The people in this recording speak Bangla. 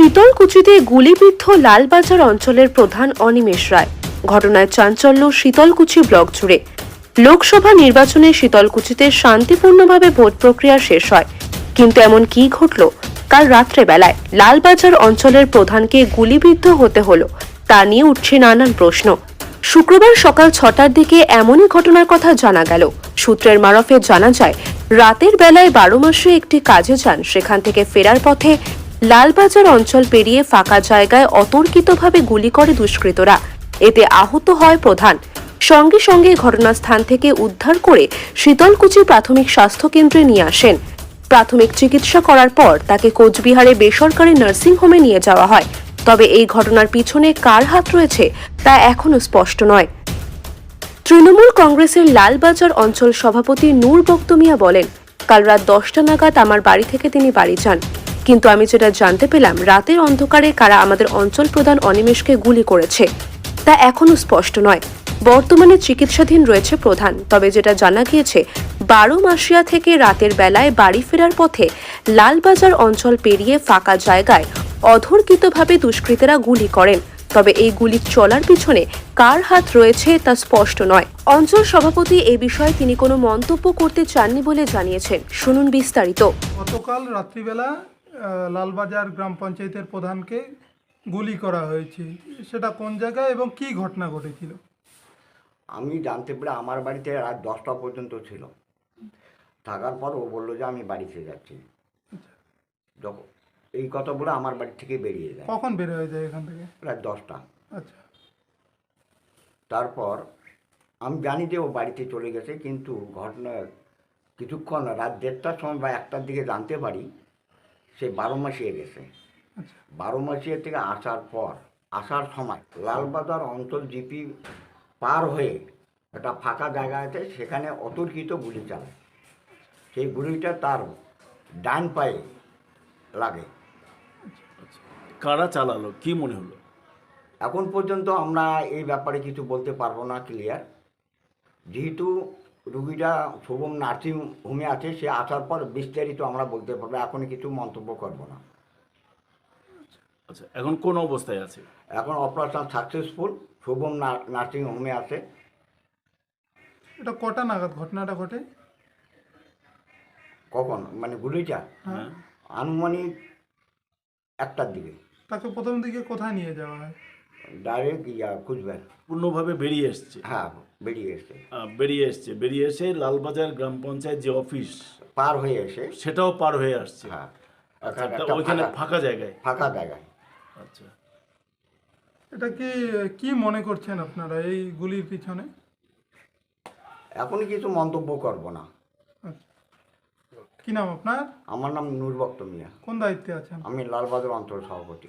শীতলকুচিতে গুলিবিদ্ধ লালবাজার অঞ্চলের প্রধান অনিমেষ রায়। ঘটনায় চাঞ্চল্য শীতলকুচি ব্লক জুড়ে। লোকসভা নির্বাচনে শীতলকুচিতে শান্তিপূর্ণভাবে ভোট প্রক্রিয়া শেষ হয়। কিন্তু এমন কি ঘটল কাল রাত্রেবেলায় লালবাজার অঞ্চলের প্রধানকে গুলিবিদ্ধ হতে হলো, তা নিয়ে উঠছে নানান প্রশ্ন। শুক্রবার সকাল ছটার দিকে এমনই ঘটনার কথা জানা গেল। সূত্রের মারফে জানা যায়, রাতের বেলায় বারো মাসে একটি কাজে যান, সেখান থেকে ফেরার পথে লালবাজার অঞ্চল পেরিয়ে ফাঁকা জায়গায় অতর্কিতভাবে গুলি করে দুষ্কৃতরা। এতে আহত হয় প্রধান। সঙ্গে সঙ্গে ঘটনাস্থান থেকে উদ্ধার করে শীতলকুচি প্রাথমিক স্বাস্থ্য কেন্দ্রে নিয়ে আসেন। প্রাথমিক চিকিৎসা করার পর তাকে কোচবিহারে বেসরকারি নার্সিংহোমে নিয়ে যাওয়া হয়। তবে এই ঘটনার পিছনে কার হাত রয়েছে তা এখনও স্পষ্ট নয়। তৃণমূল কংগ্রেসের লালবাজার অঞ্চল সভাপতি নূর বক্তমিয়া বলেন, কাল রাত দশটা নাগাদ আমার বাড়ি থেকে তিনি বাড়ি যান। কিন্তু আমি যেটা জানতে পেলাম, রাতের অন্ধকারে কারা আমাদের অঞ্চল প্রধান অনিমেষকে গুলি করেছে, তা এখনও স্পষ্ট নয়। বর্তমানে চিকিৎসাধীন রয়েছে প্রধান, তবে যেটা জানা গিয়েছে, বারো মাসিয়া থেকে রাতের বেলায় বাড়ি ফেরার পথে লালবাজার অঞ্চল পেরিয়ে ফাঁকা জায়গায় অধর্কিতভাবে দুষ্কৃতীরা গুলি করেন। তবে এই গুলি চলার পিছনে কার হাত রয়েছে তা স্পষ্ট নয়। অঞ্চল সভাপতি এ বিষয়ে তিনি কোনো মন্তব্য করতে চাননি বলে জানিয়েছেন। শুনুন বিস্তারিত। গতকাল রাত্রিবেলা লালবাজার গ্রাম পঞ্চায়েতের প্রধানকে গুলি করা হয়েছে। সেটা কোন জায়গায় এবং কি ঘটনা ঘটেছিল? আমি জানতে পেরে আমার বাড়িতে রাত দশটা পর্যন্ত ছিল। থাকার পর ও বলল যে আমি বাড়িতে যাচ্ছি। যখন এই কথা বলে আমার বাড়ি থেকে বেরিয়ে যায়। কখন বের হয়ে যায় এখান থেকে? প্রায় দশটা। আচ্ছা। তারপর আমি জানি যে ও বাড়িতে চলে গেছে কিন্তু ঘটনা কিছুক্ষণ রাত দেড়টার সময় বা একটার দিকে জানতে পারি সে বারো মাসিয়ে গেছে। আচ্ছা। বারো মাসিয়া থেকে আসার পর আসার সময় লালবাজার অঞ্চল জিপি পার হয়ে একটা ফাঁকা জায়গা আছে সেখানে অতর্কিত গুলি চালায়। সেই গুলিটা তার ডান পায়ে লাগে। কারা চালালো? কি মনে হলো? এখন পর্যন্ত আমরা এই ব্যাপারে কিছু বলতে পারব না ক্লিয়ার। যেহেতু রুগীটা শুভম নার্সিং হোমে আছে সে আসার পর বিস্তারিত আমরা বলতে পারব এখন কিছু মন্তব্য করব না। আচ্ছা এখন কোন অবস্থায় আছে? এখন অপারেশন সাকসেসফুল শুভম নার্সিং হোমে আছে। এটা কটা নাগাদ ঘটনাটা ঘটে? কখন? মানে গুলিটা? হ্যাঁ। আনুমানিক একটার দিকে। তাকে প্রথম দিকে কোথায় নিয়ে যাওয়া হয়? ডাইরেক্ট ইয়া কুচবিহার। পূর্ণভাবে বেরিয়ে এসছে। হ্যাঁ বেরিয়ে এসে আহ, বেরিয়ে এসছে। বেরিয়ে এসে লালবাজার গ্রাম পঞ্চায়েত যে অফিস পার হয়ে এসে সেটাও পার হয়ে আসছে। হ্যাঁ আচ্ছা, ওইখানে ফাঁকা- জায়গায়? ফাঁকা জায়গায়। আচ্ছা। এটা কি কি মনে করছেন আপনারা এই গুলির পিছনে? এখন কিছু মন্তব্য করব না। আচ্ছা। কি নাম আপনার? আমার নাম নূর বক্ত মিয়া। কোন দায়িত্বে আছেন? আমি লালবাজার অঞ্চল সভাপতি।